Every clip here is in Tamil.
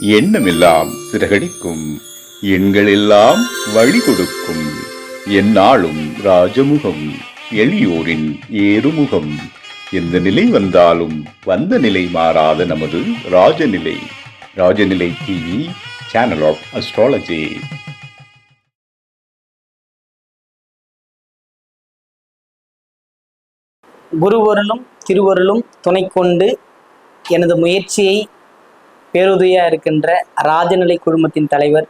எண்ணமெல்லாம் சிறகடிக்கும். எண்களெல்லாம் வழி கொடுக்கும் எந்நாளும் ராஜமுகம் எளியோரின் ஏறுமுகம். எந்த நிலை வந்தாலும் வந்த நிலை மாறாத நமது Rajanilai. Rajanilai TV channel of astrology குருவருளும் திருவருளும் துணை கொண்டு எனது முயற்சியை பேருதவியாக இருக்கின்ற ராஜநிலை குழுமத்தின் தலைவர்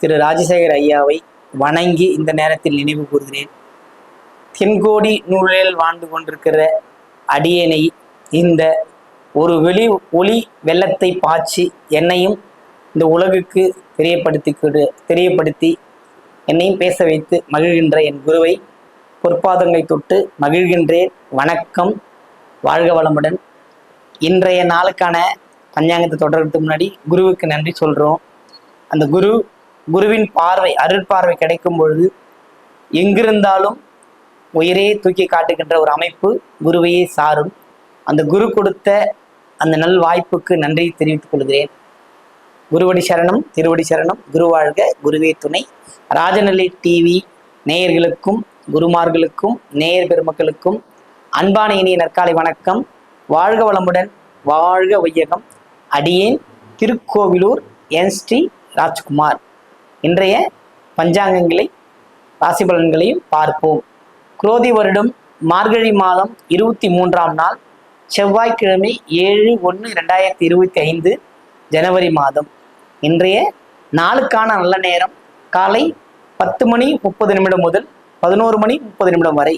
திரு ராஜசேகர் ஐயாவை வணங்கி இந்த நேரத்தில் நினைவு கூறுகிறேன் தென்கோடி நூலில் வாழ்ந்து கொண்டிருக்கிற அடியனை இந்த ஒரு வெளி ஒளி வெள்ளத்தை பாய்ச்சி என்னையும் இந்த உலகுக்கு தெரியப்படுத்தி தெரியப்படுத்தி என்னையும் பேச வைத்து மகிழ்கின்ற என் குருவை பொற்பாதங்களை தொட்டு மகிழ்கின்றேன். வணக்கம் வாழ்க வளமுடன். இன்றைய நாளுக்கான பஞ்சாங்கத்தை தொடர்றதுக்கு முன்னாடி குருவுக்கு நன்றி சொல்கிறோம் அந்த குரு குருவின் பார்வை அருட்பார்வை கிடைக்கும் பொழுது எங்கிருந்தாலும் உயிரே தூக்கி காட்டுகின்ற ஒரு அமைப்பு குருவையே சாரும். அந்த குரு கொடுத்த அந்த நல் வாய்ப்புக்கு நன்றி தெரிவித்துக் கொள்கிறேன். குருவடி சரணம் திருவடி சரணம் குரு வாழ்க குருவே துணை. ராஜநிலை டிவி நேயர்களுக்கும் குருமார்களுக்கும் நேயர் பெருமக்களுக்கும் அன்பான இனிய நற்காலை வணக்கம். வாழ்க வளமுடன் வாழ்க வையகம். அடியேன் திருக்கோவிலூர் என் ஸ்ரீ ராஜ்குமார். இன்றைய பஞ்சாங்கங்களை ராசி பலன்களையும் பார்ப்போம். குரோதி வருடம் மார்கழி மாதம் இருபத்தி மூன்றாம் நாள் செவ்வாய்க்கிழமை ஏழு ஒன்று ரெண்டாயிரத்தி இருபத்தி ஐந்து ஜனவரி மாதம். இன்றைய நாளுக்கான நல்ல நேரம் காலை பத்து மணி முப்பது நிமிடம் முதல் பதினோரு மணி முப்பது நிமிடம் வரை.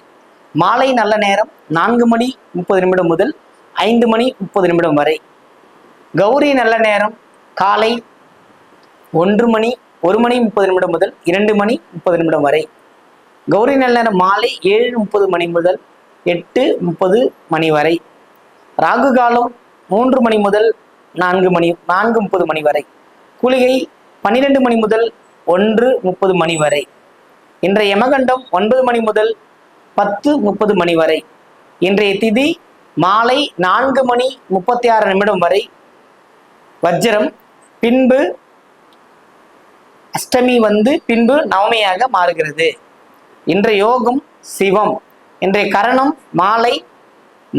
மாலை நல்ல நேரம் நான்கு மணி முப்பது நிமிடம் முதல் ஐந்து மணி முப்பது நிமிடம் வரை. கௌரி நல்ல நேரம். காலை ஒன்று மணி ஒரு மணி முப்பது நிமிடம் முதல் இரண்டு மணி முப்பது நிமிடம் வரை. கௌரி நல்ல நேரம் மாலை ஏழு முப்பது மணி முதல் எட்டு முப்பது மணி வரை. ராகு காலம் மூன்று மணி முதல் நான்கு மணி நான்கு முப்பது மணி வரை. குளிகை பன்னிரெண்டு மணி முதல் ஒன்று முப்பது மணி வரை. இன்றைய யமகண்டம் ஒன்பது மணி முதல் பத்து முப்பது மணி வரை. இன்றைய திதி மாலை நான்கு மணி முப்பத்தி ஆறு நிமிடம் வரை. வஜ்ரம் பின்பு அஷ்டமி வந்து பின்பு நவமியாக மாறுகிறது. இன்றைய யோகம் சிவம். இன்றைய கரணம் மாலை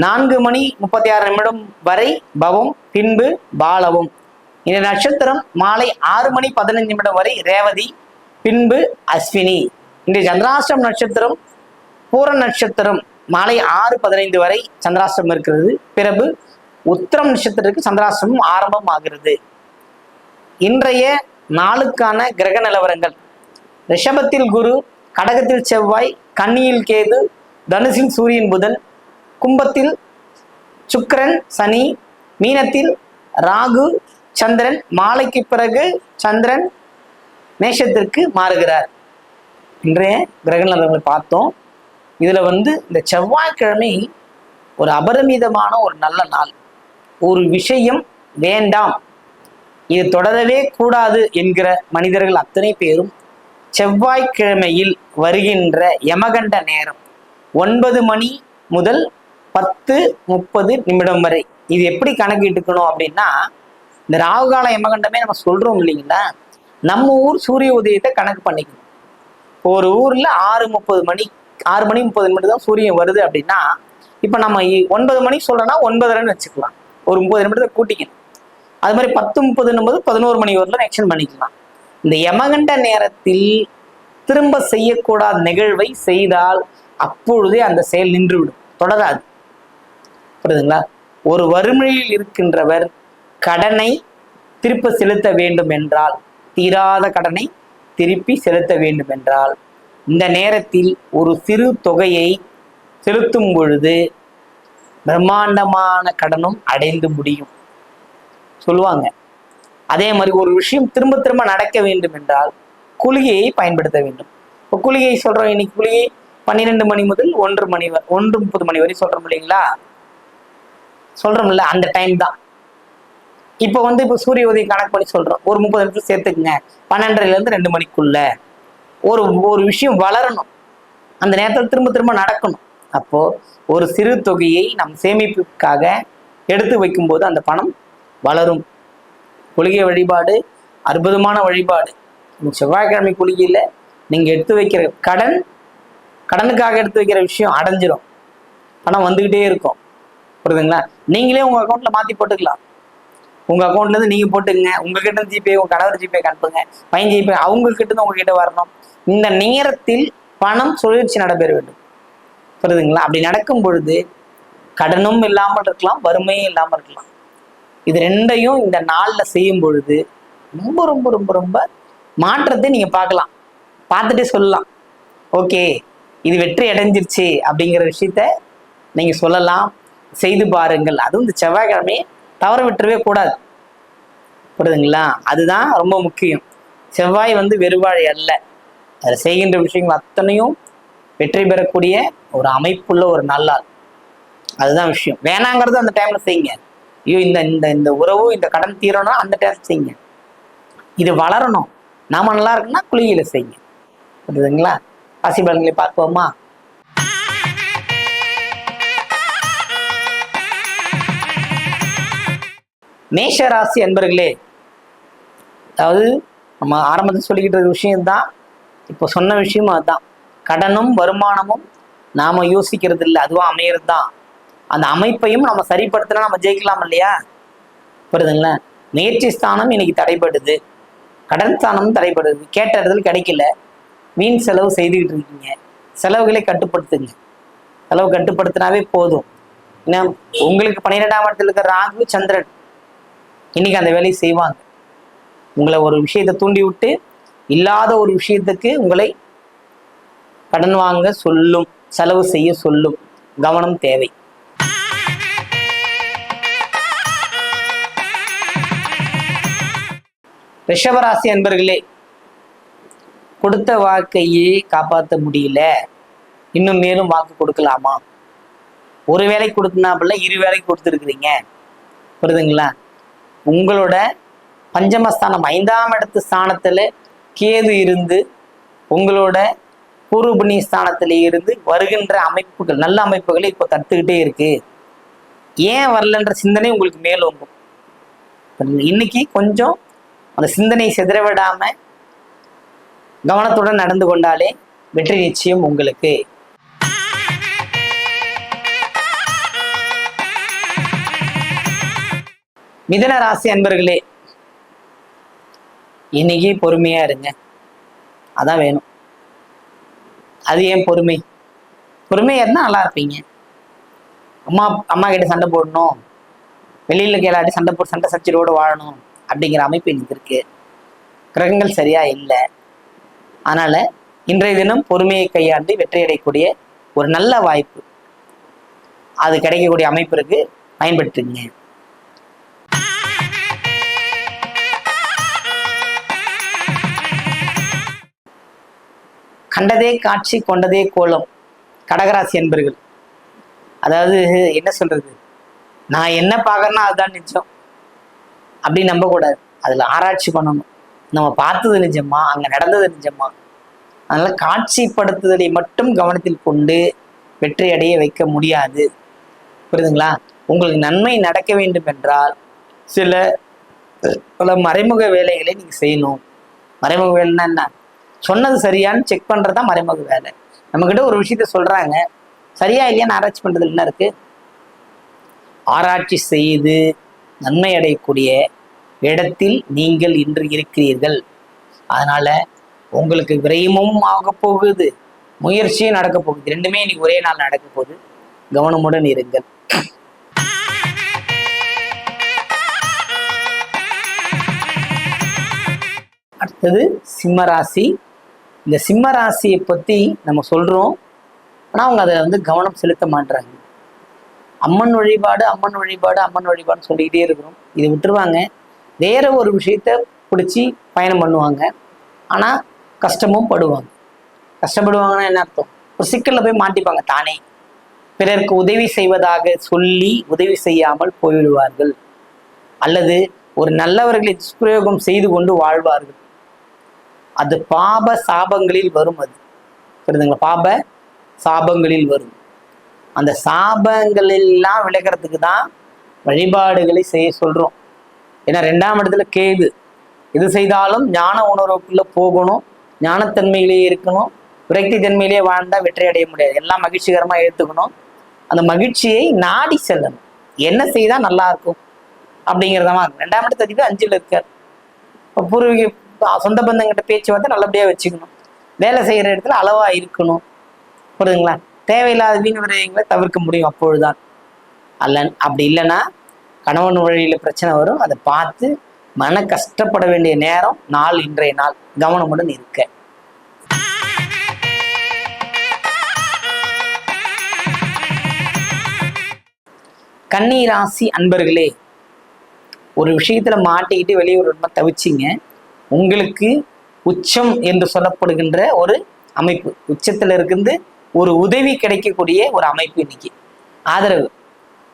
நான்கு மணி முப்பத்தி ஆறு நிமிடம் வரை பவம் பின்பு பாலவும். இந்த நட்சத்திரம் மாலை ஆறு மணி பதினஞ்சு நிமிடம் வரை ரேவதி பின்பு அஸ்வினி. இன்றைய சந்திராஷ்டம் நட்சத்திரம் பூர நட்சத்திரம் மாலை ஆறு பதினைந்து வரை சந்திராஷ்டிரம் இருக்கிறது. பிறகு உத்திரம் நட்சத்திரத்துக்கு சந்திராசிரமம் ஆரம்பம் ஆகிறது இன்றைய நாளுக்கான கிரக நிலவரங்கள். ரிஷபத்தில் குரு கடகத்தில் செவ்வாய் கன்னியில் கேது தனுசில் சூரியன் புதன் கும்பத்தில் சுக்கரன் சனி மீனத்தில் ராகு சந்திரன் மாலைக்கு பிறகு சந்திரன் மேஷத்திற்கு மாறுகிறார். இன்றைய கிரக நிலவரங்களை பார்த்தோம். இதில் வந்து இந்த செவ்வாய்க்கிழமை ஒரு அபரிமிதமான ஒரு நல்ல நாள். ஒரு விஷயம் வேண்டாம். இது தொடரவே கூடாது என்கிற மனிதர்கள் அத்தனை பேரும் செவ்வாய்க்கிழமையில் வருகின்ற யமகண்ட நேரம் ஒன்பது மணி முதல் பத்து முப்பது நிமிடம் வரை. இது எப்படி கணக்கிட்டுக்கணும் அப்படின்னா இந்த ராகுகால யமகண்டமே நம்ம சொல்றோம் இல்லைங்களா? நம்ம ஊர் சூரிய உதயத்தை கணக்கு பண்ணிக்கணும். ஒரு ஊர்ல ஆறு முப்பது மணி ஆறு மணி முப்பது மணி தான் சூரியன் வருது அப்படின்னா இப்போ நம்ம ஒன்பது மணி சொல்றோம்னா ஒன்பதரைன்னு வச்சுக்கலாம். ஒரு முப்பது நிமிடத்தை கூட்டிக்கணும். அது மாதிரி பத்து முப்பதுன்னும் போது பதினோரு மணி வரலாம் எக்ஸ்டெண்ட் பண்ணிக்கலாம். இந்த யமகண்ட நேரத்தில் திரும்ப செய்யக்கூடாத நிகழ்வை செய்தால் அப்பொழுதே அந்த செயல் நின்றுவிடும். தொடராது. புரியுதுங்களா? ஒரு வறுமையில் இருக்கின்றவர் கடனை திருப்ப செலுத்த வேண்டும் என்றால் தீராத கடனை திருப்பி செலுத்த வேண்டும் என்றால் இந்த நேரத்தில் ஒரு சிறு தொகையை செலுத்தும் பொழுது பிரம்மாண்டமான கடனும் அடைந்து முடியும். சொல்லுவாங்க. அதே மாதிரி ஒரு விஷயம் திரும்ப திரும்ப நடக்க வேண்டும் என்றால் குளிகையை பயன்படுத்த வேண்டும். இப்போ குளிகையை சொல்றோம் இன்னைக்கு குளிகை பன்னிரெண்டு மணி முதல் ஒன்று மணி வரை ஒன்று முப்பது மணி வரை சொல்றோம் இல்லைங்களா? சொல்றோம்ல அந்த டைம் தான். இப்போ வந்து இப்போ சூரிய உதயம் கணக்கு பண்ணி சொல்றோம். ஒரு முப்பது நிமிஷம் சேர்த்துக்குங்க. பன்னெண்டரைல இருந்து ரெண்டு மணிக்குள்ள. ஒரு ஒரு விஷயம் வளரணும். அந்த நேரத்தில் திரும்ப திரும்ப நடக்கணும். அப்போ ஒரு சிறு தொகையை நம் சேமிப்புக்காக எடுத்து வைக்கும்போது அந்த பணம் வளரும். குளிகை வழிபாடு அற்புதமான வழிபாடு. செவ்வாய்க்கிழமை குளிகையில் நீங்கள் எடுத்து வைக்கிற கடன் கடனுக்காக எடுத்து வைக்கிற விஷயம் அடைஞ்சிரும். பணம் வந்துக்கிட்டே இருக்கும். புரியுதுங்களா? நீங்களே உங்கள் அக்கௌண்ட்டில் மாற்றி போட்டுக்கலாம். உங்கள் அக்கௌண்ட்லேருந்து நீங்கள் போட்டுங்க உங்ககிட்ட ஜிபே உங்கள் கணவர் ஜிபே அனுப்புங்க. பையன் ஜிபே அவங்கக்கிட்ட இருந்து உங்ககிட்ட வரணும். இந்த நேரத்தில் பணம் சுழற்சி நடைபெற வேண்டும். புரியுதுங்களா அப்படி நடக்கும் பொழுது கடனும் இல்லாமல் இருக்கலாம் வறுமையும் இல்லாமல் இருக்கலாம். இது ரெண்டையும் இந்த நாளில் செய்யும் பொழுது ரொம்ப ரொம்ப ரொம்ப ரொம்ப மாற்றத்தை நீங்கள் பார்க்கலாம். பார்த்துட்டே சொல்லலாம். ஓகே இது வெற்றி அடைஞ்சிருச்சு அப்படிங்கிற விஷயத்த நீங்கள் சொல்லலாம். செய்து பாருங்கள். அதுவும் இந்த செவ்வாய்க்கிழமையை தவற விட்டுறவே கூடாது. புரியுதுங்களா? அதுதான் ரொம்ப முக்கியம். செவ்வாய் வந்து வெறுவாழை அல்ல. அதில் செய்கின்ற விஷயங்கள் அத்தனையும் வெற்றி பெறக்கூடிய ஒரு அமைப்புள்ள ஒரு நல்லாள். அதுதான் விஷயம். வேணாங்கிறது அந்த டைம்ல செய்யுங்க. ஐயோ இந்த இந்த இந்த உறவு இந்த கடன் தீரணும் அந்த டைம் செய்யுங்க. இது வளரணும். நாம நல்லா இருக்குன்னா குளிகையில செய்யுங்க. புரியுதுங்களா? ராசி பலன்களை பார்ப்போமா? மேஷ ராசி அன்பர்களே அதாவது நம்ம ஆரம்பத்தில் சொல்லிக்கிட்டு இருக்க விஷயம்தான். இப்போ சொன்ன விஷயமும் அதுதான் கடனும் வருமானமும் நாம யோசிக்கிறது இல்லை அதுவா அமையிறது தான் அந்த அமைப்பையும் நம்ம சரிப்படுத்தினா நம்ம ஜெயிக்கலாம் இல்லையா? புரியுதுங்களா? முயற்சி ஸ்தானம் இன்னைக்கு தடைப்படுது கடன் ஸ்தானமும் தடைப்படுது கேட்ட இடத்துல கிடைக்கல. வீண் செலவு செய்துக்கிட்டு இருக்கீங்க. செலவுகளை கட்டுப்படுத்துங்க. செலவு கட்டுப்படுத்தினாவே போதும். ஏன்னா உங்களுக்கு பன்னிரெண்டாம் இடத்துல இருக்கிற ராகு சந்திரன் இன்னைக்கு அந்த வேலையை செய்வாங்க. உங்களை ஒரு விஷயத்தை தூண்டி விட்டு இல்லாத ஒரு விஷயத்துக்கு உங்களை கடன் வாங்க சொல்லும் செலவு செய்ய சொல்லும் கவனம் தேவை. ரிஷபராசி அன்பர்களே கொடுத்த வாக்கையே காப்பாற்ற முடியல. இன்னும் மேலும் வாக்கு கொடுக்கலாமா? ஒரு வேலை கொடுத்தனாப்புல இரு வேலைக்கு கொடுத்துருக்குறீங்க. புரியுதுங்களா? உங்களோட பஞ்சமஸ்தானம் ஐந்தாம் இடத்து ஸ்தானத்தில் கேது இருந்து உங்களோட பூர்வ புண்ணிய இருந்து வருகின்ற அமைப்புகள் நல்ல அமைப்புகளை இப்போ கற்றுக்கிட்டே இருக்கு. ஏன் வரலன்ற சிந்தனை உங்களுக்கு மேலோங்கும் இன்னைக்கு கொஞ்சம் அந்த சிந்தனை சிதறவிடாம கவனத்துடன் நடந்து கொண்டாலே வெற்றி நிச்சயம் உங்களுக்கு. மிதன ராசி அன்பர்களே இன்னைக்கு பொறுமையா இருங்க. அதான் வேணும். அது ஏன் பொறுமை? பொறுமையாக இருந்தால் நல்லா இருப்பீங்க. அம்மா அம்மா கிட்ட சண்டை போடணும். வெளியில் கேளாட்டி சண்டை போட்டு சண்டை சச்சரவோடு வாழணும் அப்படிங்கிற அமைப்பு எனக்கு இருக்கு. கிரகங்கள் சரியா இல்லை. அதனால இன்றைய தினம் பொறுமையை கையாண்டு வெற்றியடையக்கூடிய ஒரு நல்ல வாய்ப்பு. அது கிடைக்கக்கூடிய அமைப்பு இருக்கு. பயன்படுத்துங்க. கண்டதே காட்சி கொண்டதே கோலம். கடகராசி என்பர்கள் அதாவது என்ன சொல்றது? நான் என்ன பார்க்கறேன்னா அதுதான் நிஜம். அப்படி நம்பக்கூடாது. அதில் ஆராய்ச்சி பண்ணணும். நம்ம பார்த்தது நிஜமா? அங்கே நடந்தது நிஜமா? அதனால காட்சிப்படுத்துதலை மட்டும் கவனத்தில் கொண்டு வெற்றி அடைய வைக்க முடியாது. புரியுதுங்களா? உங்களுக்கு நன்மை நடக்க வேண்டும் என்றால் சில பல மறைமுக வேலைகளை நீங்கள் செய்யணும். மறைமுக வேலைன்னா என்ன? சொன்னது சரியான்னு செக் பண்ணுறது தான் மறைமுக வேலை. நம்மக்கிட்ட ஒரு விஷயத்த சொல்கிறாங்க சரியா இல்லையான்னு ஆராய்ச்சி பண்ணுறது என்ன இருக்கு. ஆராய்ச்சி செய்து நன்மை அடையக்கூடிய இடத்தில் நீங்கள் இன்று இருக்கிறீர்கள். அதனால் உங்களுக்கு விரயமும் ஆக போகுது. முயற்சியும் நடக்க போகுது. ரெண்டுமே இன்னைக்கு ஒரே நாள் நடக்க போகுது. கவனமுடன் இருங்கள். அடுத்தது சிம்மராசி இந்த சிம்ம ராசியை பற்றி நம்ம சொல்கிறோம் ஆனால் அவங்க அதை வந்து கவனம் செலுத்த மாட்டாங்க அம்மன் வழிபாடு அம்மன் வழிபாடு அம்மன் வழிபாடுன்னு சொல்லிக்கிட்டே இருக்கிறோம். இதை விட்டுருவாங்க. வேற ஒரு விஷயத்த பிடிச்சி பயணம் பண்ணுவாங்க. ஆனால் கஷ்டமும் படுவாங்க. கஷ்டப்படுவாங்கன்னா என்ன அர்த்தம்? ஒரு சிக்கலில் போய் மாட்டிப்பாங்க தானே. பிறருக்கு உதவி செய்வதாக சொல்லி உதவி செய்யாமல் போய்விடுவார்கள். அல்லது ஒரு நல்லவர்களை துஷ்பிரயோகம் செய்து கொண்டு வாழ்வார்கள். அது பாப சாபங்களில் வரும் அது. புரியுதுங்களா? பாப சாபங்களில் வரும். அந்த சாபங்களெல்லாம் விளக்கிறதுக்கு தான் வழிபாடுகளை செய்ய சொல்கிறோம் ஏன்னா ரெண்டாம் இடத்துல கேது. எது செய்தாலும் ஞான உணர்வுக்குள்ளே போகணும் ஞானத்தன்மையிலேயே இருக்கணும் விரக்தி தன்மையிலேயே வாழ்ந்தால் வெற்றி அடைய முடியாது. எல்லாம் மகிழ்ச்சிகரமாக ஏற்றுக்கணும் அந்த மகிழ்ச்சியை நாடி செல்லணும். என்ன செய்தால் நல்லா இருக்கும்? அப்படிங்கிறதமா இருக்கும் ரெண்டாம் இடத்து அதிபர் அஞ்சில் இருக்கார். இப்போ பூர்வீக சொந்த பந்தங்கிட்ட பேச்சுவார்த்தை நல்லபடியா வச்சுக்கணும். வேலை செய்யற இடத்துல அளவா இருக்கணும். புரியுதுங்களா? தேவையில்லாத வீண் விரயங்களை தவிர்க்க முடியும் அப்பொழுதுதான். அல்ல அப்படி இல்லைன்னா கணவன் வழியில் பிரச்சனை வரும். அதை பார்த்து மன கஷ்டப்பட வேண்டிய நேரம் நாள் இன்றைய நாள். கவனமுடன் இருக்க. கன்னி ராசி அன்பர்களே ஒரு விஷயத்துல மாட்டிக்கிட்டு வெளியூர் தவிச்சிங்க. உங்களுக்கு உச்சம் என்று சொல்லப்படுகின்ற ஒரு அமைப்பு. உச்சத்தில் இருந்து ஒரு உதவி கிடைக்கக்கூடிய ஒரு அமைப்பு இன்னைக்கு. ஆதரவு.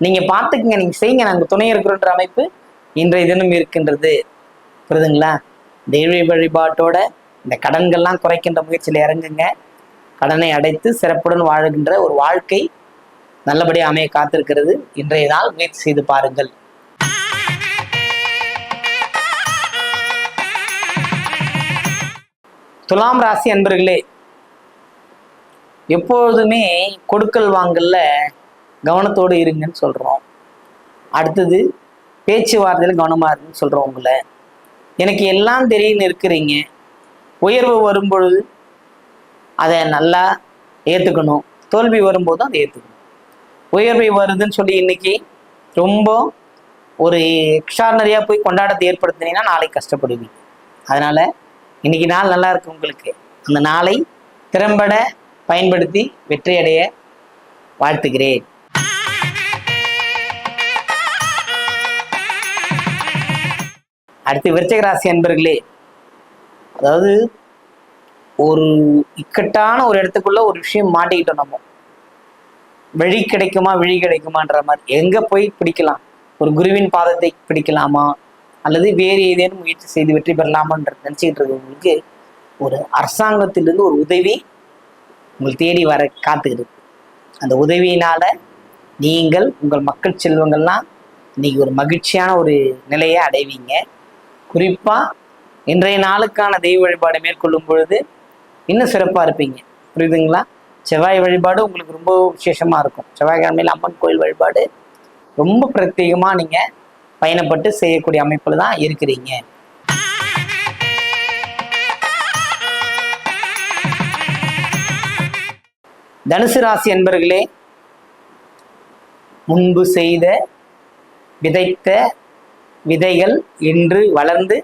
நீங்க பார்த்துக்குங்க நீங்க செய்யுங்க. நாங்கள் துணை இருக்கிறோன்ற அமைப்பு இன்றைய தினம் இருக்கின்றது. புரியுதுங்களா? தெய்வ வழிபாட்டோட இந்த கடன்கள்லாம் குறைக்கின்ற முயற்சியில் இறங்குங்க. கடனை அடைத்து சிறப்புடன் வாழுகின்ற ஒரு வாழ்க்கை நல்லபடியாக அமைய காத்திருக்கிறது. இன்றைய நாள் முயற்சி செய்து பாருங்கள். துலாம் ராசி அன்பர்களே எப்பொழுதுமே கொடுக்கல் வாங்கல்ல கவனத்தோடு இருங்கன்னு சொல்றோம். அடுத்தது பேச்சுவார்த்தையில் கவனமா இருக்குன்னு சொல்றோம் உங்களை. எனக்கு எல்லாம் தெரியும்னு இருக்கிறீங்க. உயர்வு வரும்பொழுது அதை நல்லா ஏற்றுக்கணும் தோல்வி வரும்போது அதை ஏற்றுக்கணும் உயர்வை வருதுன்னு சொல்லி இன்னைக்கு ரொம்ப ஒரு எக்ஸ்ட்ரானரியாக போய் கொண்டாட்டத்தை ஏற்படுத்தினீங்கன்னா நாளைக்கு கஷ்டப்படுவீங்க. அதனால இன்னைக்கு நாள் நல்லா இருக்கு உங்களுக்கு. அந்த நாளை திறம்பட பயன்படுத்தி வெற்றி அடைய வாழ்த்துகிறேன். அடுத்து விருச்சக ராசி அன்பர்களே அதாவது ஒரு இக்கட்டான ஒரு இடத்துக்குள்ள ஒரு விஷயம் மாட்டிக்கிட்டோம் நம்ம. வழி கிடைக்குமா விழி கிடைக்குமான்ற மாதிரி. எங்க போய் பிடிக்கலாம்? ஒரு குருவின் பாதத்தை பிடிக்கலாமா? அல்லது வேறு ஏதேனும் முயற்சி செய்து வெற்றி பெறலாமான்ற நினைச்சிட்டு இருக்கவங்களுக்கு ஒரு அரசாங்கத்திலிருந்து ஒரு உதவி உங்கள் தேடி வர காத்துக்கிட்டு அந்த உதவியினால நீங்கள் உங்கள் மக்கள் செல்வங்கள்லாம் இன்னைக்கு ஒரு மகிழ்ச்சியான ஒரு நிலையை அடைவீங்க. குறிப்பாக இன்றைய நாளுக்கான தெய்வ வழிபாடு மேற்கொள்ளும் பொழுது இன்னும் சிறப்பாக இருப்பீங்க. புரியுதுங்களா? செவ்வாய் வழிபாடு உங்களுக்கு ரொம்ப விசேஷமாக இருக்கும். செவ்வாய்க்கிழமையில் அம்மன் கோயில் வழிபாடு ரொம்ப பிரத்யேகமாக நீங்கள் பயணப்பட்டு செய்யக்கூடிய அமைப்பில் தான் இருக்கிறீங்க. தனுசு ராசி என்பர்களே முன்பு செய்த விதைத்த விதைகள் இன்று வளர்ந்து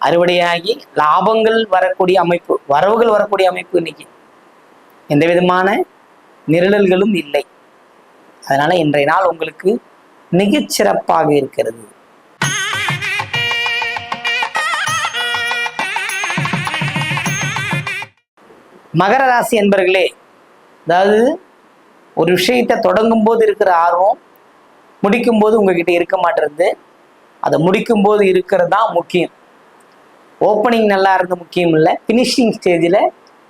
அறுவடையாகி லாபங்கள் வரக்கூடிய அமைப்பு வரவுகள் வரக்கூடிய அமைப்பு இன்னைக்கு. எந்த விதமான நிரழல்களும் இல்லை. அதனால இன்றைய நாள் உங்களுக்கு மிகச் சிறப்பாக இருக்கிறது. மகர ராசி என்பர்களே அதாவது ஒரு விஷயத்தை தொடங்கும் போது இருக்கிற ஆர்வம் முடிக்கும் போது உங்ககிட்ட இருக்க மாட்டேறது. அதை முடிக்கும் போது இருக்கிறது தான் முக்கியம். ஓப்பனிங் நல்லா இருந்து முக்கியம் இல்லை. ஃபினிஷிங் ஸ்டேஜில்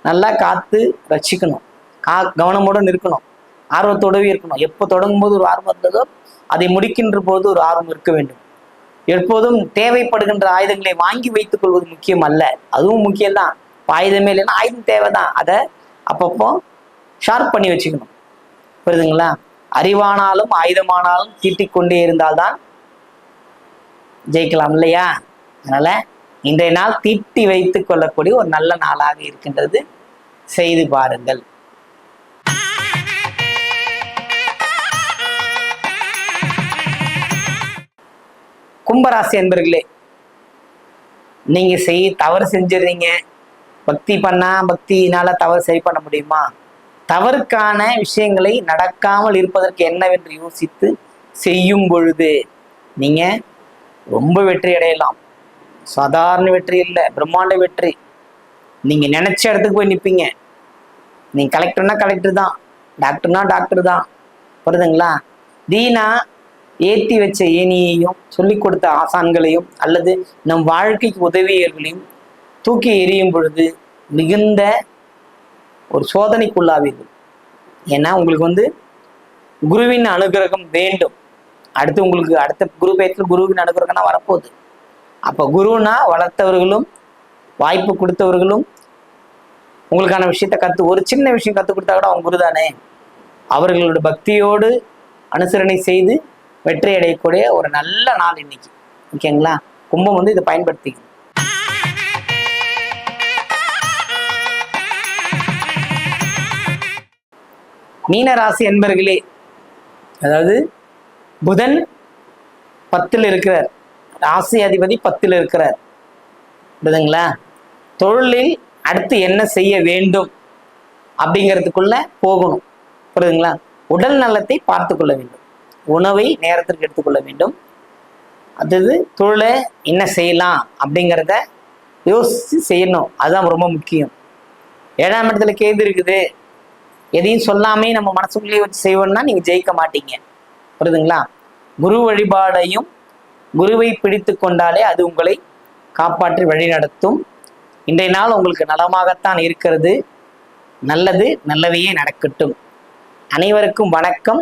நல்லா காத்து ரசிக்கணும். கா கவனமுடன் இருக்கணும் ஆர்வத்தோடவே இருக்கணும். எப்போ தொடங்கும் போது ஒரு ஆர்வம் இருந்ததோ அதை முடிக்கின்ற போது ஒரு ஆர்வம் இருக்க வேண்டும். எப்போதும் தேவைப்படுகின்ற ஆயுதங்களை வாங்கி வைத்துக் கொள்வது முக்கியம் அல்ல. அதுவும் முக்கியம்தான் இப்போ ஆயுதமே இல்லைன்னா ஆயுதம் தேவைதான். அதை அப்பப்போ ஷார்ப் பண்ணி வச்சுக்கணும். புரியுதுங்களா? அறிவானாலும் ஆயுதமானாலும் தீட்டிக்கொண்டே இருந்தால்தான் ஜெயிக்கலாம் இல்லையா? அதனால இன்றைய நாள் தீட்டி வைத்துக் கொள்ளக்கூடிய ஒரு நல்ல நாளாக இருக்கின்றது. செய்து பாருங்கள். கும்பராசி என்பர்களே நீங்க செய் தவறு செஞ்சிடுறீங்க பக்தி பண்ணா பக்தியினால தவறு சரி பண்ண முடியுமா? தவறுக்கான விஷயங்களை நடக்காமல் இருப்பதற்கு என்னவென்று யோசித்து செய்யும் பொழுது நீங்க ரொம்ப வெற்றி அடையலாம். சாதாரண வெற்றி இல்லை பிரம்மாண்ட வெற்றி. நீங்க நினைச்ச இடத்துக்கு போய் நிற்பீங்க நீங்க கலெக்டர்னா கலெக்டர் தான் டாக்டர்னா டாக்டர் தான். புரியுதுங்களா? தீனா ஏற்றி வச்ச ஏனியையும் சொல்லிக் கொடுத்த ஆசான்களையும் அல்லது நம் வாழ்க்கைக்கு உதவியர்களையும் தூக்கி எறியும் பொழுது மிகுந்த ஒரு சோதனைக்குள்ளாவீர்கள். ஏன்னா உங்களுக்கு வந்து குருவின் அனுகிரகம் வேண்டும். அடுத்து உங்களுக்கு அடுத்த குரு பேச்சில் குருவின் அனுகிரகம்னா வரப்போகுது. அப்போ குருனா வளர்த்தவர்களும் வாய்ப்பு கொடுத்தவர்களும் உங்களுக்கான விஷயத்த கற்று ஒரு சின்ன விஷயம் கற்றுக் கொடுத்தா கூட அவங்க குரு தானே அவர்களோட பக்தியோடு அனுசரணை செய்து வெற்றி அடையக்கூடிய ஒரு நல்ல நாள் இன்னைக்கு. ஓகேங்களா? கும்பம் வந்து இதை பயன்படுத்திக்கணும். மீன ராசி என்பர்களே அதாவது புதன் பத்தில் இருக்கிறார். ராசி அதிபதி பத்தில் இருக்கிறார். புரியுதுங்களா? தொழிலில் அடுத்து என்ன செய்ய வேண்டும்? அப்படிங்கிறதுக்குள்ள போகணும். புரியுதுங்களா? உடல் நலத்தை பார்த்து கொள்ள வேண்டும். உணவை நேரத்திற்கு எடுத்துக்கொள்ள வேண்டும். அடுத்தது தொழிலை என்ன செய்யலாம் அப்படிங்கிறத யோசித்து செய்யணும். அதுதான் ரொம்ப முக்கியம். ஏழாம் இடத்துல கேது இருக்குது. எதையும் சொல்லாமே நம்ம மனசுக்குள்ளேயே வச்சு செய்வோம்னா நீங்கள் ஜெயிக்க மாட்டீங்க. புரியுதுங்களா? குரு வழிபாடையும் குருவை பிடித்து கொண்டாலே அது உங்களை காப்பாற்றி வழிநடத்தும் இன்றைய நாள் உங்களுக்கு நலமாகத்தான் இருக்கிறது. நல்லது நல்லதையே நடக்கட்டும். அனைவருக்கும் வணக்கம்.